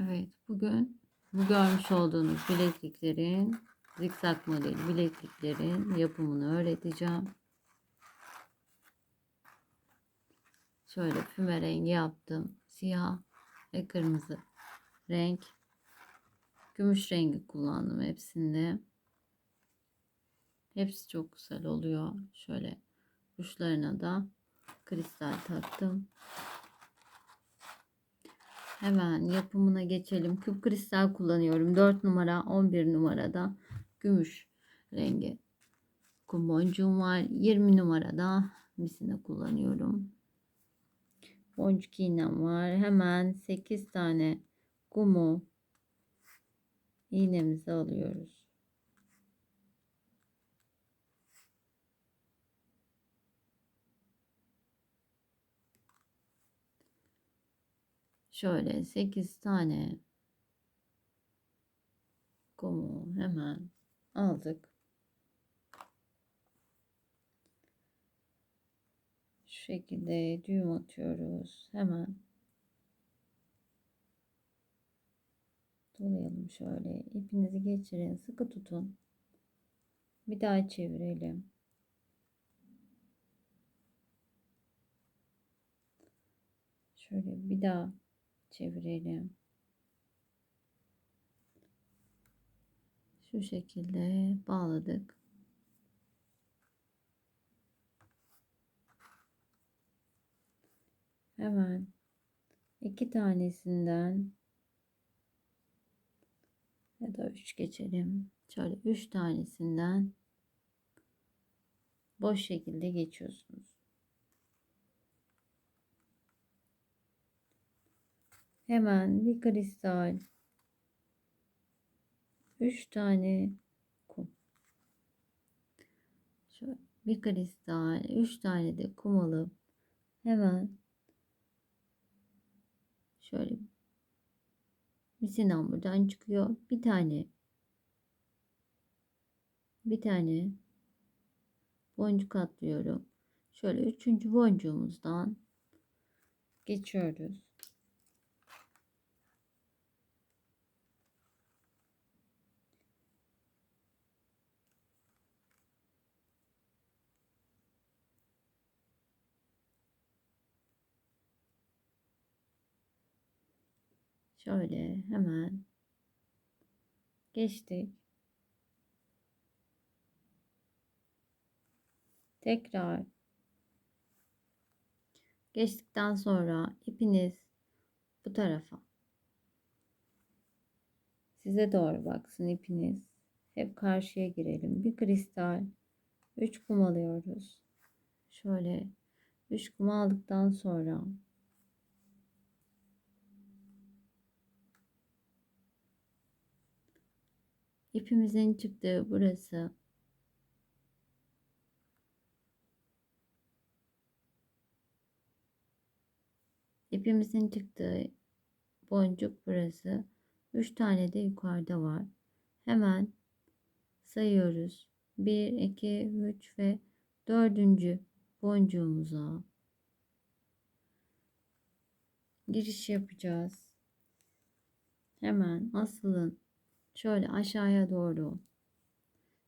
Evet, bugün bu görmüş olduğunuz bilekliklerin zikzak model bilekliklerin yapımını öğreteceğim. Şöyle füme rengi yaptım. Siyah ve kırmızı renk. Gümüş rengi kullandım hepsinde. Hepsi çok güzel oluyor. Şöyle uçlarına da kristal taktım. Hemen yapımına geçelim. Küp kristal kullanıyorum. 4 numara 11 numarada gümüş rengi kum boncuğum var. 20 numarada misine kullanıyorum. Boncuk iğnem var. Hemen 8 tane kumu iğnemizi alıyoruz. Şöyle 8 tane kumu hemen aldık. Şu şekilde düğüm atıyoruz. Hemen dolayalım şöyle. ipinizi geçirin. Sıkı tutun. Bir daha çevirelim. Şöyle bir daha çevirelim. Şu şekilde bağladık. Hemen iki tanesinden ya da üç geçelim. Şöyle üç tanesinden boş şekilde geçiyorsunuz. Hemen bir kristal 3 tane kum. Şöyle bir kristal 3 tane de kum alıp hemen şöyle misinan buradan çıkıyor. Bir tane bir tane boncuk atlıyorum. Şöyle üçüncü boncuğumuzdan geçiyoruz. Şöyle hemen geçtik. Tekrar geçtikten sonra ipiniz bu tarafa size doğru baksın ipiniz. Hep karşıya girelim. Bir kristal 3 kum alıyoruz. Şöyle 3 kum aldıktan sonra ipimizin çıktığı burası. İpimizin çıktığı boncuk burası. 3 tane de yukarıda var. Hemen sayıyoruz. 1, 2, 3 ve dördüncü boncuğumuza giriş yapacağız. Hemen asılın şöyle aşağıya doğru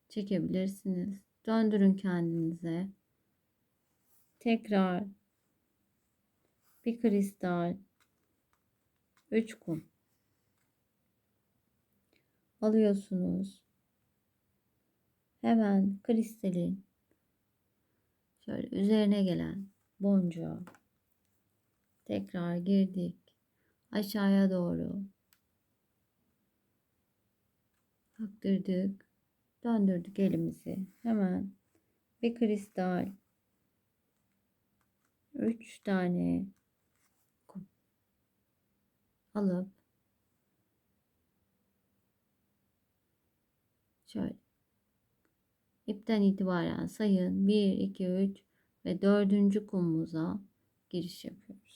çekebilirsiniz. Döndürün kendinize. Tekrar bir kristal 3 kum alıyorsunuz. Hemen kristalin şöyle üzerine gelen boncuğa tekrar girdik. Aşağıya doğru Taktırdık. Döndürdük elimizi. Hemen bir kristal 3 tane alıp şöyle ipten itibaren sayın 1 2 3 ve dördüncü kumumuza giriş yapıyoruz.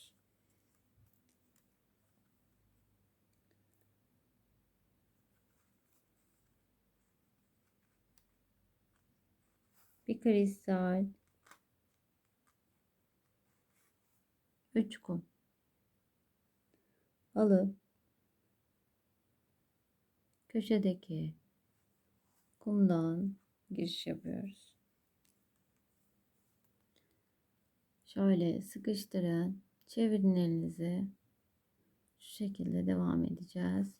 Bir kristal, 3 kum alıp köşedeki kumdan giriş yapıyoruz. Şöyle sıkıştırın. Çevirin elinizi. Şu şekilde devam edeceğiz.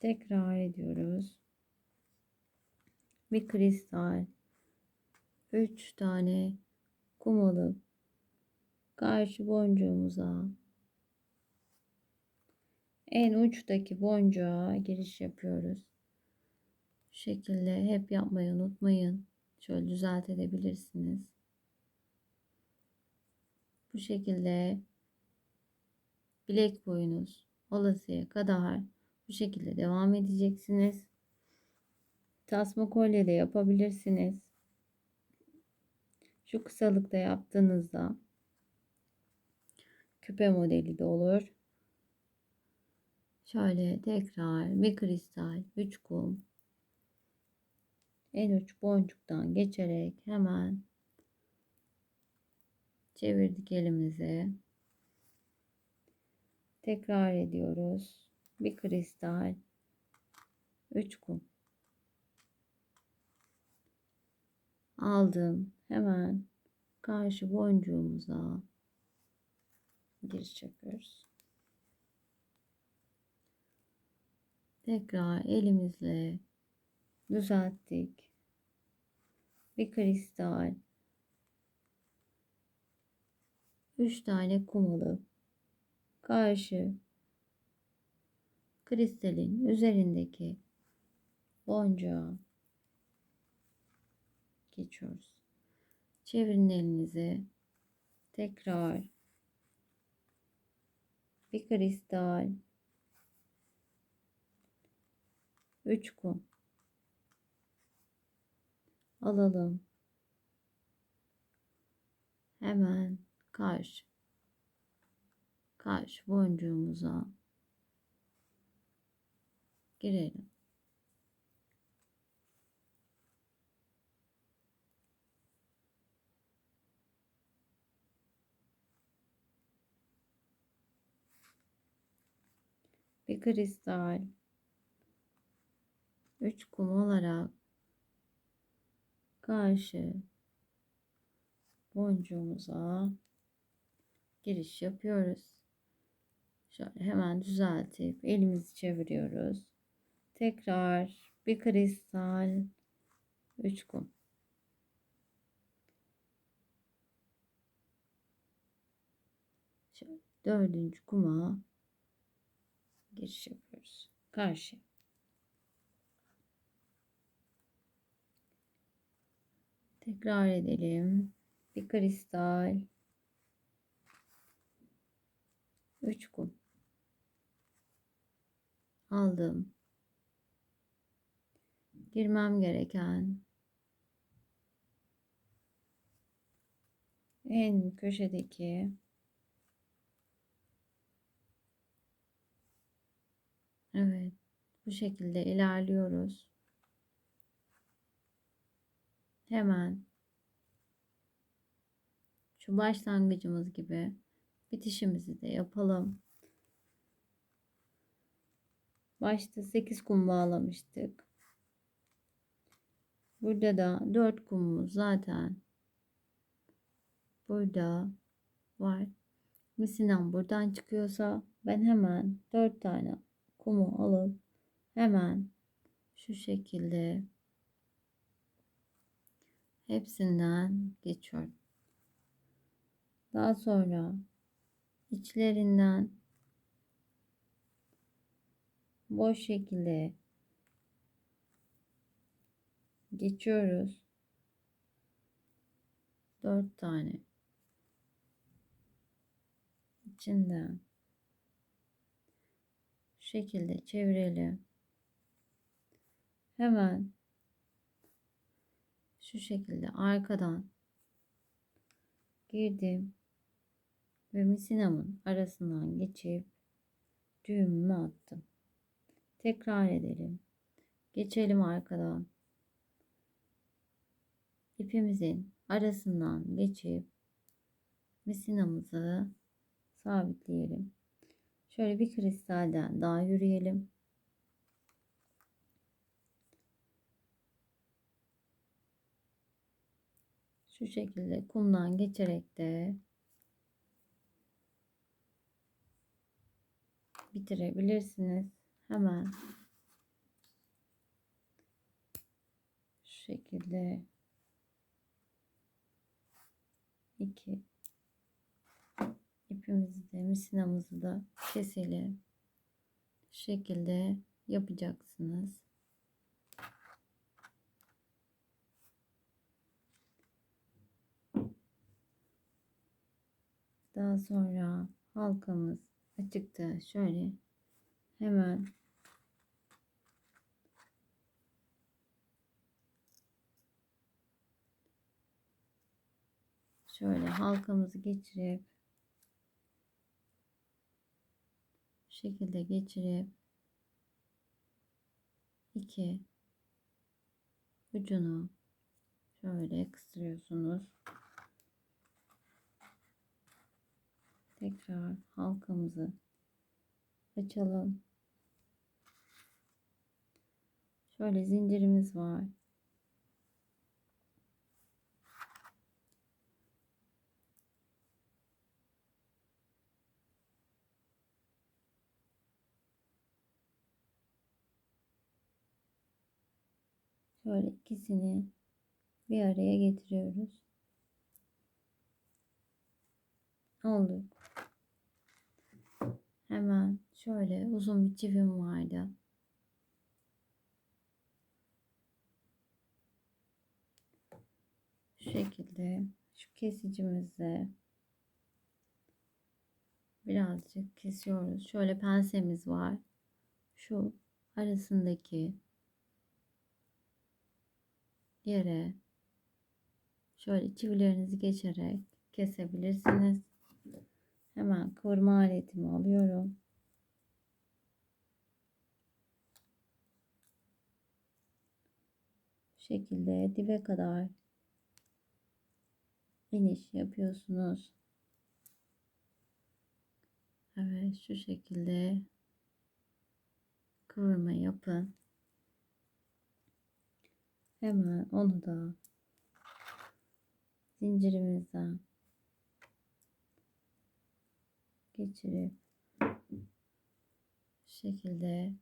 Tekrar ediyoruz. Bir kristal. 3 tane kum alıp karşı boncuğumuza en uçtaki boncuğa giriş yapıyoruz. Şu şekilde hep yapmayı unutmayın. Şöyle düzeltebilirsiniz. Bu şekilde bilek boyunuz olasıya kadar bu şekilde devam edeceksiniz. Tasma kolye de yapabilirsiniz. Şu kısalıkta yaptığınızda küpe modeli de olur. Şöyle tekrar bir kristal, 3 kum en uç boncuktan geçerek hemen çevirdik elimizi. Tekrar ediyoruz. Bir kristal, 3 kum aldım. Hemen karşı boncuğumuza giriş yapıyoruz. Tekrar elimizle düzelttik. Bir kristal. Üç tane kum alıp karşı kristalin üzerindeki boncuğa geçiyoruz. Çevirin elinizi. Tekrar bir kristal 3 kum alalım. Hemen karşı karşı boncuğumuza girelim. Bir kristal 3 kum olarak karşı boncuğumuza giriş yapıyoruz. Şöyle hemen düzeltip elimizi çeviriyoruz. Tekrar bir kristal 3 kum. Şöyle dördüncü kuma giriş yapıyoruz. Karşı. Tekrar edelim. Bir kristal. 3 kum. Aldım. Girmem gereken en köşedeki Evet. Bu şekilde ilerliyoruz. Hemen şu başlangıcımız gibi bitişimizi de yapalım. Başta 8 kum bağlamıştık. Burada da 4 kumumuz zaten burada var. Misinem buradan çıkıyorsa ben hemen 4 tane kumu alıp hemen şu şekilde hepsinden geçiyorum. Daha sonra içlerinden boş şekilde geçiyoruz. Dört tane içinden şekilde çevirelim. Hemen şu şekilde arkadan girdim ve misinamın arasından geçip düğümümü attım. Tekrar edelim. Geçelim arkadan. İpimizin arasından geçip misinamızı sabitleyelim. Şöyle bir kristalden daha yürüyelim. Şu şekilde kumdan geçerek de bitirebilirsiniz. Hemen şu şekilde 2 ipimizi de misinamızı da keselim. Şu şekilde yapacaksınız. Daha sonra halkamız açıkta şöyle hemen şöyle halkamızı geçirip şekilde geçirip iki ucunu şöyle kıstırıyorsunuz. Tekrar halkamızı açalım. Şöyle zincirimiz var. Şöyle ikisini bir araya getiriyoruz. Oldu. Hemen şöyle uzun bir çivim vardı. Şu şekilde şu kesicimizle birazcık kesiyoruz. Şöyle pensemiz var. Şu arasındaki yere şöyle çivilerinizi geçerek kesebilirsiniz. Hemen kıvırma aletimi alıyorum. Bu şekilde dibe kadar iniş yapıyorsunuz. Evet şu şekilde kıvırma yapın. Hemen onu da zincirimizden geçirip şu şekilde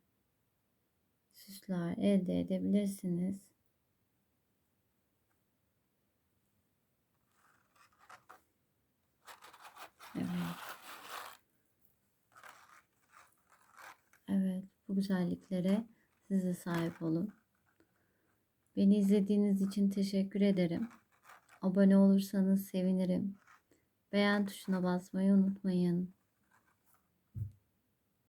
süsler elde edebilirsiniz. Evet. Evet, bu güzelliklere siz de sahip olun. Beni izlediğiniz için teşekkür ederim. Abone olursanız sevinirim. Beğen tuşuna basmayı unutmayın.